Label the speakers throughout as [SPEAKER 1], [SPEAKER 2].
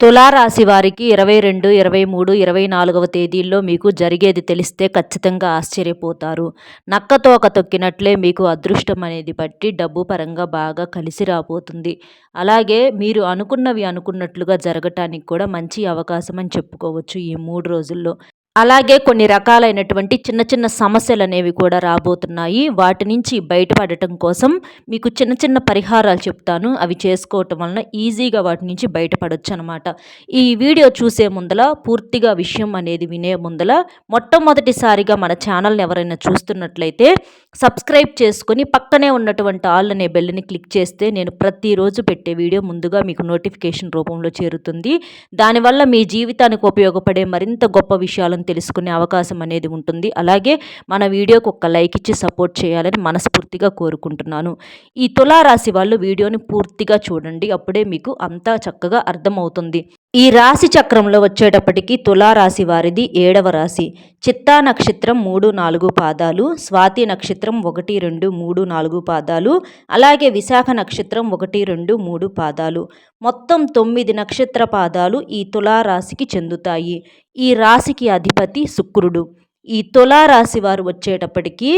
[SPEAKER 1] తులారాశి వారికి ఇరవై రెండు ఇరవై మూడు ఇరవై నాలుగవ తేదీల్లో మీకు జరిగేది తెలిస్తే ఖచ్చితంగా ఆశ్చర్యపోతారు. నక్కతోక తొక్కినట్లే మీకు అదృష్టం అనేది బట్టి డబ్బు పరంగా బాగా కలిసి రాబోతుంది. అలాగే మీరు అనుకున్నవి అనుకున్నట్లుగా జరగటానికి కూడా మంచి అవకాశం అని చెప్పుకోవచ్చు ఈ మూడు రోజుల్లో. అలాగే కొన్ని రకాలైనటువంటి చిన్న చిన్న సమస్యలు అనేవి కూడా రాబోతున్నాయి. వాటి నుంచి బయటపడటం కోసం మీకు చిన్న చిన్న పరిహారాలు చెప్తాను. అవి చేసుకోవటం వలన ఈజీగా వాటి నుంచి బయటపడవచ్చు అనమాట ఈ వీడియో చూసే ముందల పూర్తిగా విషయం అనేది వినే ముందల మొట్టమొదటిసారిగా మన ఛానల్ని ఎవరైనా చూస్తున్నట్లయితే సబ్స్క్రైబ్ చేసుకొని పక్కనే ఉన్నటువంటి ఆల్ అనే బెల్ని క్లిక్ చేస్తే నేను ప్రతిరోజు పెట్టే వీడియో ముందుగా మీకు నోటిఫికేషన్ రూపంలో చేరుతుంది. దానివల్ల మీ జీవితానికి ఉపయోగపడే మరింత గొప్ప విషయాలను తెలుసుకునే అవకాశం అనేది ఉంటుంది. అలాగే మన వీడియోకి ఒక లైక్ ఇచ్చి సపోర్ట్ చేయాలని మనస్ఫూర్తిగా కోరుకుంటున్నాను. ఈ తులారాశి వాళ్ళు వీడియోని పూర్తిగా చూడండి. అప్పుడే మీకు అంతా చక్కగా అర్థమవుతుంది. ఈ రాశి చక్రంలో వచ్చేటప్పటికి తులారాశి వారిది ఏడవ రాశి. చిత్తా నక్షత్రం మూడు నాలుగు పాదాలు స్వాతి నక్షత్రం ఒకటి రెండు మూడు నాలుగు పాదాలు అలాగే విశాఖ నక్షత్రం ఒకటి రెండు మూడు పాదాలు. మొత్తం తొమ్మిది నక్షత్ర పాదాలు ఈ తులారాశికి చెందుతాయి. ఈ రాశికి అధిపతి శుక్రుడు. ఈ తులారాశి వారు వచ్చేటప్పటికి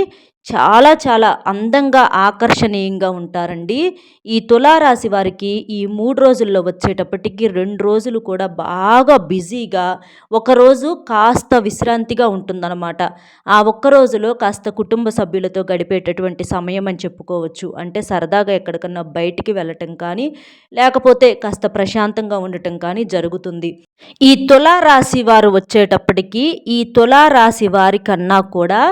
[SPEAKER 1] చాలా చాలా అందంగా ఆకర్షణీయంగా ఉంటారండి. ఈ తులారాశి వారికి ఈ మూడు రోజుల్లో వచ్చేటప్పటికి రెండు రోజులు కూడా బాగా బిజీగా ఒకరోజు కాస్త విశ్రాంతిగా ఉంటుందన్నమాట. ఆ ఒక్క రోజులో కాస్త కుటుంబ సభ్యులతో గడిపేటటువంటి సమయం అని చెప్పుకోవచ్చు. అంటే సరదాగా ఎక్కడికన్నా బయటికి వెళ్ళటం కానీ లేకపోతే కాస్త ప్రశాంతంగా ఉండటం కానీ జరుగుతుంది. ఈ తులారాశి వారు వచ్చేటప్పటికి ఈ తులారాశి వారి కన్నా కూడా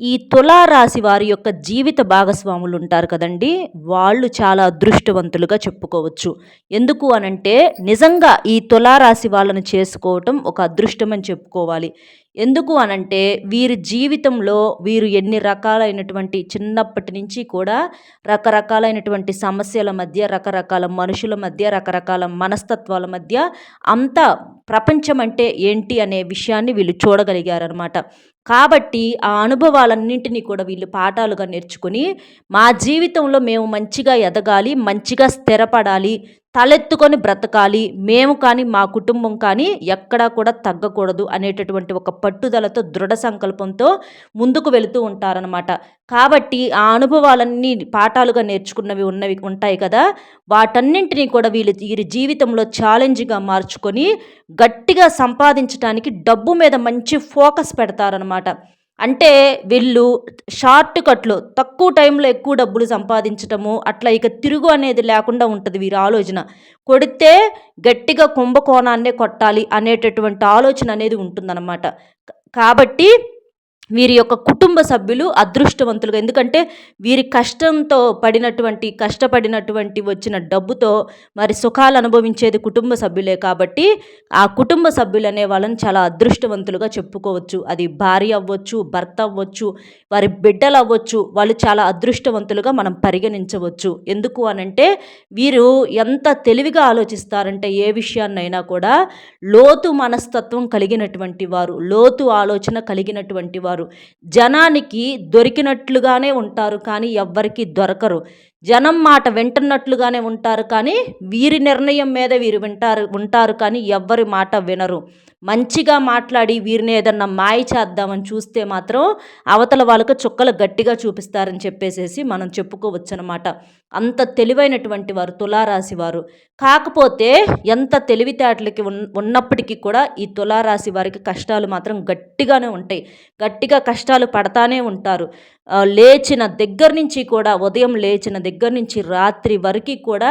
[SPEAKER 1] ఈ తులారాశి వారి యొక్క జీవిత భాగస్వాములు ఉంటారు కదండి వాళ్ళు చాలా అదృష్టవంతులుగా చెప్పుకోవచ్చు. ఎందుకు అనంటే నిజంగా ఈ తులారాశి వాళ్ళని చేసుకోవటం ఒక అదృష్టం అని చెప్పుకోవాలి. ఎందుకు అనంటే వీరి జీవితంలో వీరు ఎన్ని రకాలైనటువంటి చిన్నప్పటి నుంచి కూడా రకరకాలైనటువంటి సమస్యల మధ్య రకరకాల మనుషుల మధ్య రకరకాల మనస్తత్వాల మధ్య అంత ప్రపంచం అంటే ఏంటి అనే విషయాన్ని వీళ్ళు చూడగలిగారనమాట కాబట్టి ఆ అనుభవాలన్నింటినీ కూడా వీళ్ళు పాఠాలుగా నేర్చుకుని మా జీవితంలో మేము మంచిగా ఎదగాలి మంచిగా స్థిరపడాలి తలెత్తుకొని బ్రతకాలి మేము కానీ మా కుటుంబం కానీ ఎక్కడా కూడా తగ్గకూడదు అనేటటువంటి ఒక పట్టుదలతో దృఢ సంకల్పంతో ముందుకు వెళుతూ ఉంటారనమాట కాబట్టి ఆ అనుభవాలన్నీ పాఠాలుగా నేర్చుకున్నవి ఉన్నవి ఉంటాయి కదా వాటన్నింటినీ కూడా వీళ్ళు వీరి జీవితంలో ఛాలెంజ్గా మార్చుకొని గట్టిగా సంపాదించడానికి డబ్బు మీద మంచి ఫోకస్ పెడతారనమాట అంటే వీళ్ళు షార్ట్ కట్లు తక్కువ టైంలో ఎక్కువ డబ్బులు సంపాదించటము అట్లా ఇక తిరుగు అనేది లేకుండా ఉంటుంది వీరి ఆలోచన. కొడితే గట్టిగా కుంభకోణాన్నే కొట్టాలి అనేటటువంటి ఆలోచన అనేది ఉంటుందన్నమాట. కాబట్టి వీరి యొక్క కుటుంబ సభ్యులు అదృష్టవంతులుగా. ఎందుకంటే వీరి కష్టంతో పడినటువంటి కష్టపడినటువంటి వచ్చిన డబ్బుతో మరి సుఖాలు అనుభవించేది కుటుంబ సభ్యులే కాబట్టి ఆ కుటుంబ సభ్యులు అనే వాళ్ళని చాలా అదృష్టవంతులుగా చెప్పుకోవచ్చు. అది భార్య అవ్వచ్చు భర్త అవ్వచ్చు వారి బిడ్డలు అవ్వచ్చు వాళ్ళు చాలా అదృష్టవంతులుగా మనం పరిగణించవచ్చు. ఎందుకు అనంటే వీరు ఎంత తెలివిగా ఆలోచిస్తారంటే ఏ విషయాన్నైనా కూడా లోతు మనస్తత్వం కలిగినటువంటి వారు లోతు ఆలోచన కలిగినటువంటి వారు ఉంటారు. జనానికి దొరికినట్లుగానే ఉంటారు కానీ ఎవ్వరికి దొరకరు. జనం మాట వింటున్నట్లుగానే ఉంటారు కానీ వీరి నిర్ణయం మీద వీరు వింటారు ఉంటారు కానీ ఎవ్వరి మాట వినరు. మంచిగా మాట్లాడి వీరిని ఏదన్నా మాయ చేద్దామని చూస్తే మాత్రం అవతల వాళ్ళకు చుక్కలు గట్టిగా చూపిస్తారని చెప్పేసేసి మనం చెప్పుకోవచ్చు అనమాట అంత తెలివైనటువంటి వారు తులారాశి వారు. కాకపోతే ఎంత తెలివితేటలకి ఉన్నప్పటికీ కూడా ఈ తులారాశి వారికి కష్టాలు మాత్రం గట్టిగానే ఉంటాయి. గట్టిగా కష్టాలు పడతానే ఉంటారు. లేచిన దగ్గర నుంచి కూడా ఉదయం లేచిన దగ్గర నుంచి రాత్రి వరకు కూడా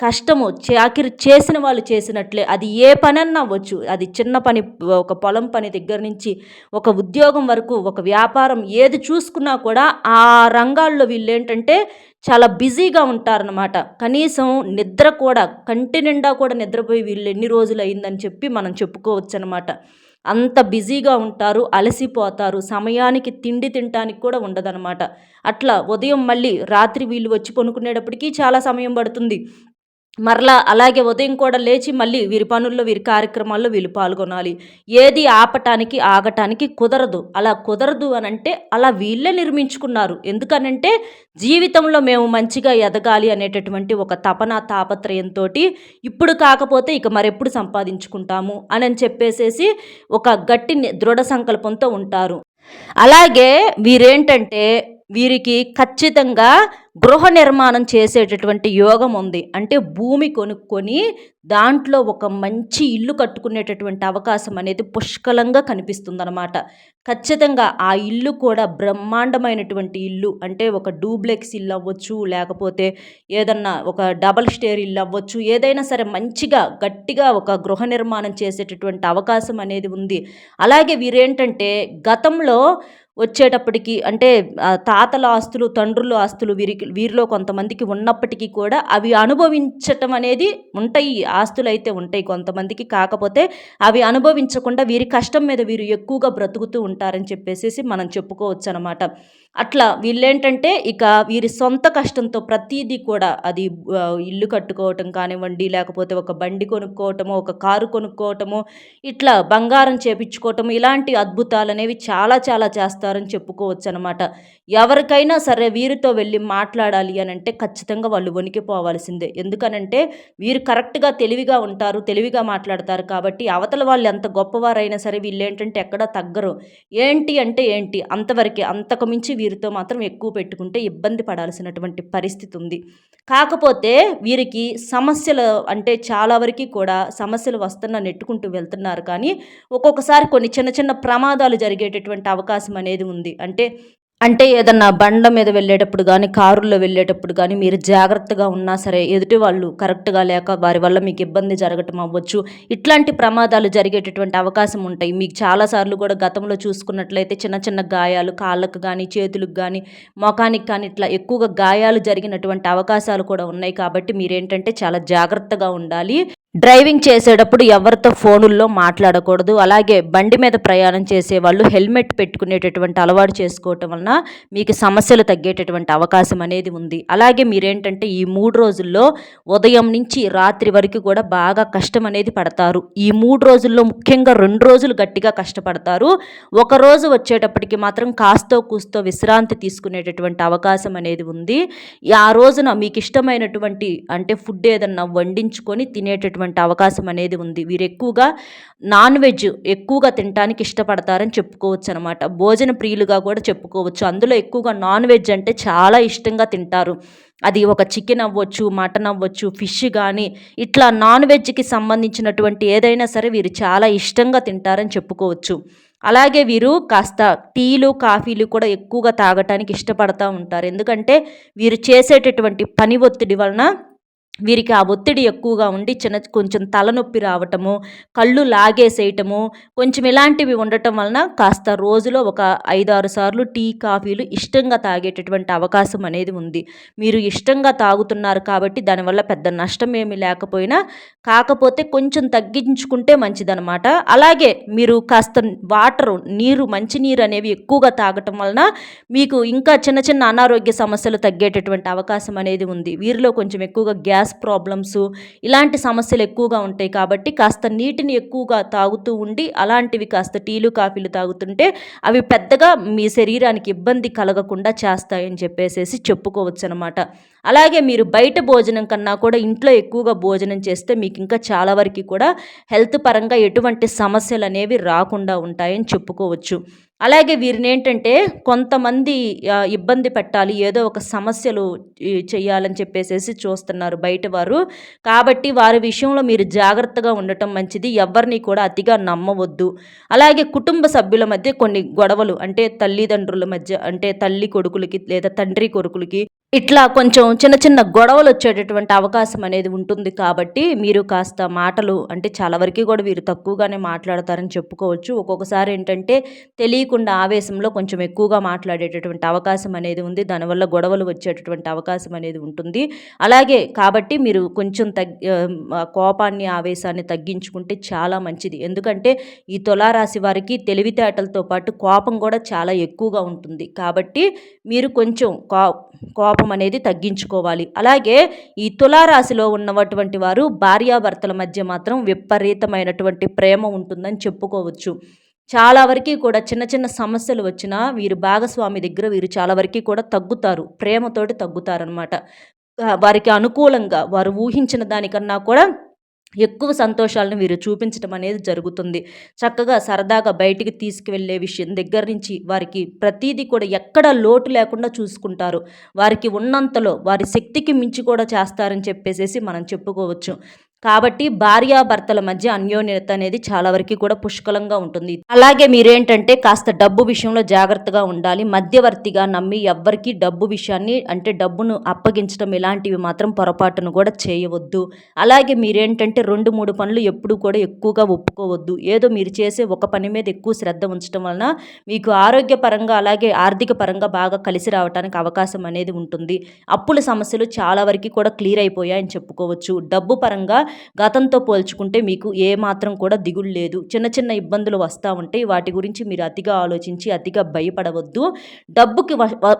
[SPEAKER 1] కష్టము చాకిరి చేసిన వాళ్ళు చేసినట్లే. అది ఏ పనన్నా అవ్వచ్చు. అది చిన్న పని ఒక పొలం పని దగ్గర నుంచి ఒక ఉద్యోగం వరకు ఒక వ్యాపారం ఏది చూసుకున్నా కూడా ఆ రంగాల్లో వీళ్ళు ఏంటంటే చాలా బిజీగా ఉంటారనమాట కనీసం నిద్ర కూడా కంటి నిండా కూడా నిద్రపోయి వీళ్ళు ఎన్ని రోజులు అయిందని చెప్పి మనం చెప్పుకోవచ్చు అనమాట అంత బిజీగా ఉంటారు అలసిపోతారు సమయానికి తిండి తినటానికి కూడా ఉండదనమాట అట్లా ఉదయం మళ్ళీ రాత్రి వీళ్ళు వచ్చి పనుకునేటప్పటికీ చాలా సమయం పడుతుంది. మరలా అలాగే ఉదయం కూడా లేచి మళ్ళీ వీరి పనుల్లో వీరి కార్యక్రమాల్లో వీళ్ళు పాల్గొనాలి. ఏది ఆపటానికి ఆగటానికి కుదరదు. అలా కుదరదు అని అంటే అలా వీళ్ళే నిర్మించుకున్నారు. ఎందుకనంటే జీవితంలో మేము మంచిగా ఎదగాలి అనేటటువంటి ఒక తపన తాపత్రయంతో ఇప్పుడు కాకపోతే ఇక మరెప్పుడు సంపాదించుకుంటాము అని చెప్పేసేసి ఒక గట్టి దృఢ సంకల్పంతో ఉంటారు. అలాగే వీరేంటంటే వీరికి ఖచ్చితంగా గృహ నిర్మాణం చేసేటటువంటి యోగం ఉంది. అంటే భూమి కొనుక్కొని దాంట్లో ఒక మంచి ఇల్లు కట్టుకునేటటువంటి అవకాశం అనేది పుష్కలంగా కనిపిస్తుందన్నమాట. ఖచ్చితంగా ఆ ఇల్లు కూడా బ్రహ్మాండమైనటువంటి ఇల్లు. అంటే ఒక డూప్లెక్స్ ఇల్లు అవ్వచ్చు లేకపోతే ఏదన్నా ఒక డబల్ స్టేర్ ఇల్లు అవ్వచ్చు. ఏదైనా సరే మంచిగా గట్టిగా ఒక గృహ నిర్మాణం చేసేటటువంటి అవకాశం అనేది ఉంది. అలాగే వీరేంటంటే గతంలో వచ్చేటప్పటికి అంటే తాతల ఆస్తులు తండ్రుల ఆస్తులు వీరికి వీరిలో కొంతమందికి ఉన్నప్పటికీ కూడా అవి అనుభవించటం అనేది ఉంటాయి. ఆస్తులు అయితే ఉంటాయి కొంతమందికి. కాకపోతే అవి అనుభవించకుండా వీరి కష్టం మీద వీరు ఎక్కువగా బ్రతుకుతూ ఉంటారని చెప్పేసి మనం చెప్పుకోవచ్చు అనమాట అట్లా వీళ్ళేంటంటే ఇక వీరి సొంత కష్టంతో ప్రతీదీ కూడా అది ఇల్లు కట్టుకోవటం కానివ్వండి లేకపోతే ఒక బండి కొనుక్కోవటము ఒక కారు కొనుక్కోవటము ఇట్లా బంగారం చేపించుకోవటము ఇలాంటి అద్భుతాలు అనేవి చాలా చాలా చేస్తారని చెప్పుకోవచ్చు అనమాట ఎవరికైనా సరే వీరితో వెళ్ళి మాట్లాడాలి అని అంటే ఖచ్చితంగా వాళ్ళు వణికిపోవాల్సిందే ఎందుకనంటే వీరు కరెక్ట్గా తెలివిగా ఉంటారు తెలివిగా మాట్లాడతారు కాబట్టి అవతల వాళ్ళు ఎంత గొప్పవారైనా సరే వీళ్ళు ఏంటంటే ఎక్కడ తగ్గరు. ఏంటి అంటే ఏంటి? అంతవరకే అంతకు మించి వీరితో మాత్రం ఎక్కువ పెట్టుకుంటే ఇబ్బంది పడాల్సినటువంటి పరిస్థితి ఉంది. కాకపోతే వీరికి సమస్యలు అంటే చాలా వరకు కూడా సమస్యలు వస్తున్న నెట్టుకుంటూ వెళ్తున్నారు కానీ ఒక్కొక్కసారి కొన్ని చిన్న చిన్న ప్రమాదాలు జరిగేటటువంటి అవకాశం అనేది ఉంది? అంటే అంటే ఏదన్నా బండ్ల మీద వెళ్ళేటప్పుడు కానీ కారుల్లో వెళ్ళేటప్పుడు కానీ మీరు జాగ్రత్తగా ఉన్నా సరే ఎదుటి వాళ్ళు కరెక్ట్గా లేక వారి వల్ల మీకు ఇబ్బంది జరగటం అవ్వచ్చు. ఇట్లాంటి ప్రమాదాలు జరిగేటటువంటి అవకాశం ఉంటాయి. మీకు చాలాసార్లు కూడా గతంలో చూసుకున్నట్లయితే చిన్న చిన్న గాయాలు కాళ్ళకు కానీ చేతులకు కానీ మొఖానికి కానీ ఇట్లా ఎక్కువగా గాయాలు జరిగినటువంటి అవకాశాలు కూడా ఉన్నాయి. కాబట్టి మీరేంటంటే చాలా జాగ్రత్తగా ఉండాలి. డ్రైవింగ్ చేసేటప్పుడు ఎవరితో ఫోనుల్లో మాట్లాడకూడదు. అలాగే బండి మీద ప్రయాణం చేసేవాళ్ళు హెల్మెట్ పెట్టుకునేటటువంటి అలవాటు చేసుకోవటం వలన మీకు సమస్యలు తగ్గేటటువంటి అవకాశం అనేది ఉంది. అలాగే మీరేంటంటే ఈ మూడు రోజుల్లో ఉదయం నుంచి రాత్రి వరకు కూడా బాగా కష్టం అనేది పడతారు. ఈ మూడు రోజుల్లో ముఖ్యంగా రెండు రోజులు గట్టిగా కష్టపడతారు. ఒక రోజు వచ్చేటప్పటికి మాత్రం కాస్తో కూస్తో విశ్రాంతి తీసుకునేటటువంటి అవకాశం అనేది ఉంది. ఆ రోజున మీకు ఇష్టమైనటువంటి అంటే ఫుడ్ ఏదన్నా వండించుకొని తినేటటువంటి ఉండేటువంటి అవకాశం అనేది ఉంది. వీరు ఎక్కువగా నాన్ వెజ్ ఎక్కువగా తినడానికి ఇష్టపడతారని చెప్పుకోవచ్చు అనమాట భోజన ప్రియులుగా కూడా చెప్పుకోవచ్చు. అందులో ఎక్కువగా నాన్ వెజ్ అంటే చాలా ఇష్టంగా తింటారు. అది ఒక చికెన్ అవ్వచ్చు మటన్ అవ్వచ్చు ఫిష్ కానీ ఇట్లా నాన్ వెజ్కి సంబంధించినటువంటి ఏదైనా సరే వీరు చాలా ఇష్టంగా తింటారని చెప్పుకోవచ్చు. అలాగే వీరు కాస్త టీలు కాఫీలు కూడా ఎక్కువగా తాగటానికి ఇష్టపడతూ ఉంటారు. ఎందుకంటే వీరు చేసేటటువంటి పని ఒత్తిడి వలన వీరికి ఆ ఒత్తిడి ఎక్కువగా ఉండి చిన్న కొంచెం తలనొప్పి రావటము కళ్ళు లాగేసేయటము కొంచెం ఇలాంటివి ఉండటం వలన కాస్త రోజులో ఒక ఐదారు సార్లు టీ కాఫీలు ఇష్టంగా తాగేటటువంటి అవకాశం అనేది ఉంది. మీరు ఇష్టంగా తాగుతున్నారు కాబట్టి దానివల్ల పెద్ద నష్టం ఏమీ లేకపోయినా కాకపోతే కొంచెం తగ్గించుకుంటే మంచిదనమాట అలాగే మీరు కాస్త వాటర్ నీరు మంచినీరు అనేవి ఎక్కువగా తాగటం వలన మీకు ఇంకా చిన్న చిన్న అనారోగ్య సమస్యలు తగ్గేటటువంటి అవకాశం అనేది ఉంది. వీరిలో కొంచెం ఎక్కువగా గ్యాస్ గ్యాస్ ప్రాబ్లమ్స్ ఇలాంటి సమస్యలు ఎక్కువగా ఉంటాయి కాబట్టి కాస్త నీటిని ఎక్కువగా తాగుతూ ఉండి అలాంటివి కాస్త టీలు కాఫీలు తాగుతుంటే అవి పెద్దగా మీ శరీరానికి ఇబ్బంది కలగకుండా చేస్తాయని చెప్పేసి చెప్పుకోవచ్చు అనమాట అలాగే మీరు బయట భోజనం కన్నా కూడా ఇంట్లో ఎక్కువగా భోజనం చేస్తే మీకు ఇంకా చాలా వరకు కూడా హెల్త్ పరంగా ఎటువంటి సమస్యలు అనేవి రాకుండా ఉంటాయని చెప్పుకోవచ్చు. అలాగే వీరిని ఏంటంటే కొంతమంది ఇబ్బంది పెట్టాలి ఏదో ఒక సమస్యలు చేయాలని చెప్పేసి చూస్తున్నారు బయట వారు కాబట్టి వారి విషయంలో మీరు జాగ్రత్తగా ఉండటం మంచిది. ఎవరిని కూడా అతిగా నమ్మవద్దు. అలాగే కుటుంబ సభ్యుల మధ్య కొన్ని గొడవలు అంటే తల్లిదండ్రుల మధ్య అంటే తల్లి కొడుకులకి లేదా తండ్రి కొడుకులకి ఇట్లా కొంచెం చిన్న చిన్న గొడవలు వచ్చేటటువంటి అవకాశం అనేది ఉంటుంది కాబట్టి మీరు కాస్త మాటలు అంటే చాలా వరకు కూడా వీరు తక్కువగానే మాట్లాడతారని చెప్పుకోవచ్చు. ఒక్కొక్కసారి ఏంటంటే తెలియకుండా ఆవేశంలో కొంచెం ఎక్కువగా మాట్లాడేటటువంటి అవకాశం అనేది ఉంది. దానివల్ల గొడవలు వచ్చేటటువంటి అవకాశం అనేది ఉంటుంది. అలాగే కాబట్టి మీరు కొంచెం తగ్ కోపాన్ని ఆవేశాన్ని తగ్గించుకుంటే చాలా మంచిది. ఎందుకంటే ఈ తులారాశి వారికి తెలివితేటలతో పాటు కోపం కూడా చాలా ఎక్కువగా ఉంటుంది. కాబట్టి మీరు కొంచెం కో కోపం కోపం అనేది తగ్గించుకోవాలి. అలాగే ఈ తులారాశిలో ఉన్నటువంటి వారు భార్యాభర్తల మధ్య మాత్రం విపరీతమైనటువంటి ప్రేమ ఉంటుందని చెప్పుకోవచ్చు. చాలా వరకు కూడా చిన్న చిన్న సమస్యలు వచ్చినా వీరు భాగస్వామి దగ్గర వీరు చాలా వరకు కూడా తగ్గుతారు. ప్రేమతోటి తగ్గుతారనమాట వారికి అనుకూలంగా వారు ఊహించిన దానికన్నా కూడా ఎక్కువ సంతోషాలను వీరు చూపించడం అనేది జరుగుతుంది. చక్కగా సరదాగా బయటికి తీసుకువెళ్ళే విషయం దగ్గర నుంచి వారికి ప్రతీది కూడా ఎక్కడ లోటు లేకుండా చూసుకుంటారు. వారికి ఉన్నంతలో వారి శక్తికి మించి కూడా చేస్తారని చెప్పేసేసి మనం చెప్పుకోవచ్చు. కాబట్టి భార్యాభర్తల మధ్య అన్యోన్యత అనేది చాలా వరకు కూడా పుష్కలంగా ఉంటుంది. అలాగే మీరేంటంటే కాస్త డబ్బు విషయంలో జాగ్రత్తగా ఉండాలి. మధ్యవర్తిగా నమ్మి ఎవ్వరికి డబ్బు విషయాన్ని అంటే డబ్బును అప్పగించడం ఇలాంటివి మాత్రం పొరపాటును కూడా చేయవద్దు. అలాగే మీరేంటంటే రెండు మూడు పనులు ఎప్పుడు కూడా ఎక్కువగా ఒప్పుకోవద్దు. ఏదో మీరు చేసే ఒక పని మీద ఎక్కువ శ్రద్ధ ఉంచడం వలన మీకు ఆరోగ్యపరంగా అలాగే ఆర్థిక పరంగా బాగా కలిసి రావడానికి అవకాశం అనేది ఉంటుంది. అప్పుల సమస్యలు చాలా వరకు కూడా క్లియర్ అయిపోయాయని చెప్పుకోవచ్చు. డబ్బు పరంగా గతంతో పోల్చుకుంటే మీకు ఏమాత్రం కూడా దిగులు లేదు. చిన్న చిన్న ఇబ్బందులు వస్తూ ఉంటాయి. వాటి గురించి మీరు అతిగా ఆలోచించి అతిగా భయపడవద్దు. డబ్బుకి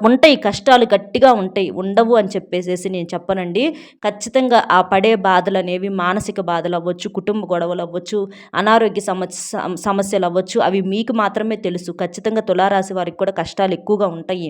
[SPEAKER 1] ఉంటాయి కష్టాలు గట్టిగా ఉంటాయి. ఉండవు అని చెప్పేసేసి నేను చెప్పనండి. ఖచ్చితంగా ఆ పడే బాధలు అనేవి మానసిక బాధలు అవ్వచ్చు కుటుంబ గొడవలు అవ్వచ్చు అనారోగ్య సమస్య సమస్యలు అవ్వచ్చు. అవి మీకు మాత్రమే తెలుసు. ఖచ్చితంగా తులారాశి వారికి కూడా కష్టాలు ఎక్కువగా ఉంటాయి.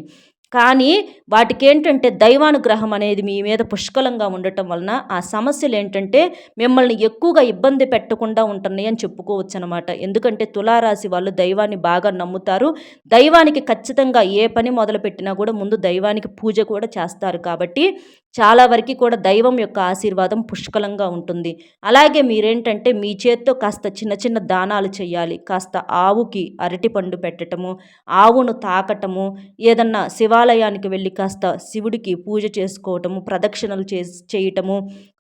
[SPEAKER 1] కానీ వాటికి ఏంటంటే దైవానుగ్రహం అనేది మీ మీద పుష్కలంగా ఉండటం వలన ఆ సమస్యలు ఏంటంటే మిమ్మల్ని ఎక్కువగా ఇబ్బంది పెట్టకుండా ఉంటున్నాయి అని చెప్పుకోవచ్చు అనమాట ఎందుకంటే తులారాశి వాళ్ళు దైవాన్ని బాగా నమ్ముతారు. దైవానికి ఖచ్చితంగా ఏ పని మొదలుపెట్టినా కూడా ముందు దైవానికి పూజ కూడా చేస్తారు కాబట్టి చాలా వరకు కూడా దైవం యొక్క ఆశీర్వాదం పుష్కలంగా ఉంటుంది. అలాగే మీరేంటంటే మీ చేత్తో కాస్త చిన్న చిన్న దానాలు చేయాలి. కాస్త ఆవుకి అరటిపండు పెట్టటము ఆవును తాకటము ఏదన్నా శివాలయానికి వెళ్ళి కాస్త శివుడికి పూజ చేసుకోవటము ప్రదక్షిణలు చే చేయటము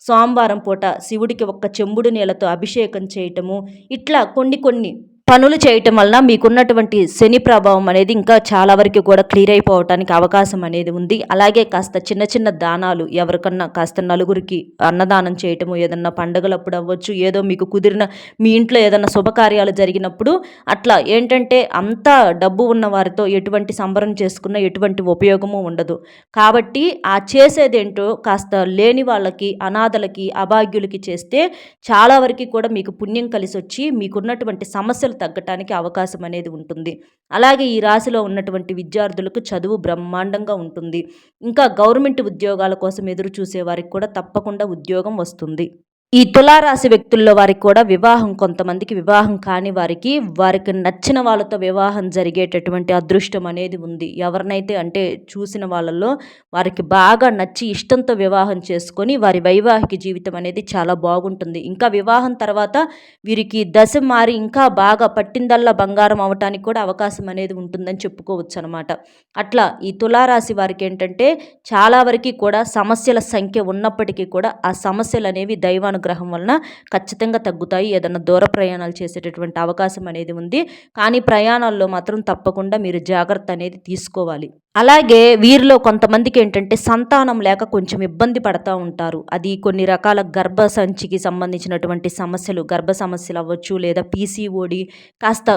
[SPEAKER 1] సోమవారం పూట శివుడికి ఒక్క చెంబుడు నీళ్ళతో అభిషేకం చేయటము ఇట్లా కొన్ని కొన్ని పనులు చేయటం వలన మీకున్నటువంటి శని ప్రభావం అనేది ఇంకా చాలా వరకు కూడా క్లియర్ అయిపోవటానికి అవకాశం అనేది ఉంది. అలాగే కాస్త చిన్న చిన్న దానాలు ఎవరికన్నా కాస్త నలుగురికి అన్నదానం చేయటము ఏదన్నా పండగలప్పుడు అవ్వచ్చు ఏదో మీకు కుదిరిన మీ ఇంట్లో ఏదన్నా శుభకార్యాలు జరిగినప్పుడు అట్లా ఏంటంటే అంతా డబ్బు ఉన్న వారితో ఎటువంటి సంబరం చేసుకున్న ఎటువంటి ఉపయోగము ఉండదు. కాబట్టి ఆ చేసేదేంటో కాస్త లేని వాళ్ళకి అనాథలకి అభాగ్యులకి చేస్తే చాలా వరకు కూడా మీకు పుణ్యం కలిసి వచ్చి మీకున్నటువంటి సమస్యలు తగ్గటానికి అవకాశం అనేది ఉంటుంది. అలాగే ఈ రాశిలో ఉన్నటువంటి విద్యార్థులకు చదువు బ్రహ్మాండంగా ఉంటుంది. ఇంకా గవర్నమెంట్ ఉద్యోగాల కోసం ఎదురు చూసే వారికి కూడా తప్పకుండా ఉద్యోగం వస్తుంది. ఈ తులారాశి వ్యక్తుల్లో వారికి కూడా వివాహం కొంతమందికి వివాహం కాని వారికి వారికి నచ్చిన వాళ్ళతో వివాహం జరిగేటటువంటి అదృష్టం అనేది ఉంది. ఎవరినైతే అంటే చూసిన వాళ్ళల్లో వారికి బాగా నచ్చి ఇష్టంతో వివాహం చేసుకొని వారి వైవాహిక జీవితం అనేది చాలా బాగుంటుంది. ఇంకా వివాహం తర్వాత వీరికి దశ మారి ఇంకా బాగా పట్టిందల్లా బంగారం అవటానికి కూడా అవకాశం అనేది ఉంటుందని చెప్పుకోవచ్చు అనమాట అట్లా ఈ తులారాశి వారికి ఏంటంటే చాలా వరకు కూడా సమస్యల సంఖ్య ఉన్నప్పటికీ కూడా ఆ సమస్యలు అనేవి దైవాను గ్రహం వలన ఖచ్చితంగా తగ్గుతాయి. ఏదన్నా దూర ప్రయాణాలు చేసేటటువంటి అవకాశం అనేది ఉంది. కానీ ప్రయాణాల్లో మాత్రం తప్పకుండా మీరు జాగ్రత్త అనేది తీసుకోవాలి. అలాగే వీరిలో కొంతమందికి ఏంటంటే సంతానం లేక కొంచెం ఇబ్బంది పడతా ఉంటారు. అది కొన్ని రకాల గర్భ సంచికి సంబంధించినటువంటి సమస్యలు గర్భ సమస్యలు అవ్వచ్చు లేదా పీసీఓడి కాస్త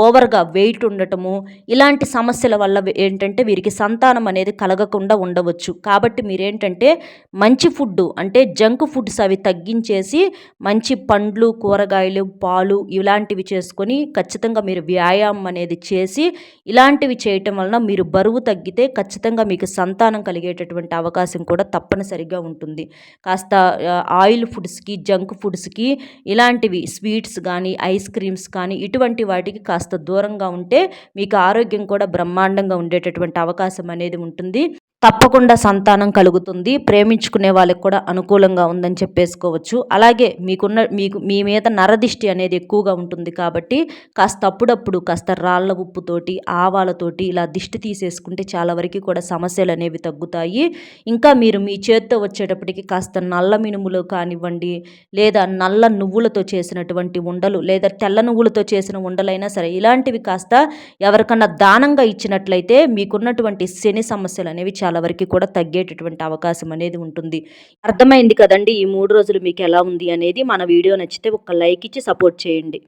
[SPEAKER 1] ఓవర్గా వెయిట్ ఉండటము ఇలాంటి సమస్యల వల్ల ఏంటంటే వీరికి సంతానం అనేది కలగకుండా ఉండవచ్చు. కాబట్టి మీరేంటంటే మంచి ఫుడ్ అంటే జంక్ ఫుడ్స్ అవి తగ్గించేసి మంచి పండ్లు కూరగాయలు పాలు ఇలాంటివి చేసుకొని ఖచ్చితంగా మీరు వ్యాయామం అనేది చేసి ఇలాంటివి చేయటం వలన మీరు బరువు తగ్గితే ఖచ్చితంగా మీకు సంతానం కలిగేటటువంటి అవకాశం కూడా తప్పనిసరిగా ఉంటుంది. కాస్త ఆయిల్ ఫుడ్స్కి జంక్ ఫుడ్స్కి ఇలాంటివి స్వీట్స్ కానీ ఐస్ క్రీమ్స్ కానీ ఇటువంటి వాటికి కాస్త దూరంగా ఉంటే మీకు ఆరోగ్యం కూడా బ్రహ్మాండంగా ఉండేటటువంటి అవకాశం అనేది ఉంటుంది. తప్పకుండా సంతానం కలుగుతుంది. ప్రేమించుకునే వాళ్ళకి కూడా అనుకూలంగా ఉందని చెప్పేసుకోవచ్చు. అలాగే మీకున్న మీకు మీ మీద నరదిష్టి అనేది ఎక్కువగా ఉంటుంది కాబట్టి కాస్త అప్పుడప్పుడు కాస్త రాళ్ళ ఉప్పుతోటి ఆవాలతోటి ఇలా దిష్టి తీసేసుకుంటే చాలా వరకు కూడా సమస్యలు అనేవి తగ్గుతాయి. ఇంకా మీరు మీ చేత్తో వచ్చేటప్పటికి కాస్త నల్ల మినుములు కానివ్వండి లేదా నల్ల నువ్వులతో చేసినటువంటి ఉండలు లేదా తెల్ల నువ్వులతో చేసిన ఉండలైనా సరే ఇలాంటివి కాస్త ఎవరికన్నా దానంగా ఇచ్చినట్లయితే మీకున్నటువంటి శని సమస్యలు అనేవి చాలా చాలా వరకు కూడా తగ్గేటటువంటి అవకాశం అనేది ఉంటుంది. అర్థమైంది కదండి? ఈ మూడు రోజులు మీకు ఎలా ఉంది అనేది మన వీడియో నచ్చితే ఒక లైక్ ఇచ్చి సపోర్ట్ చేయండి.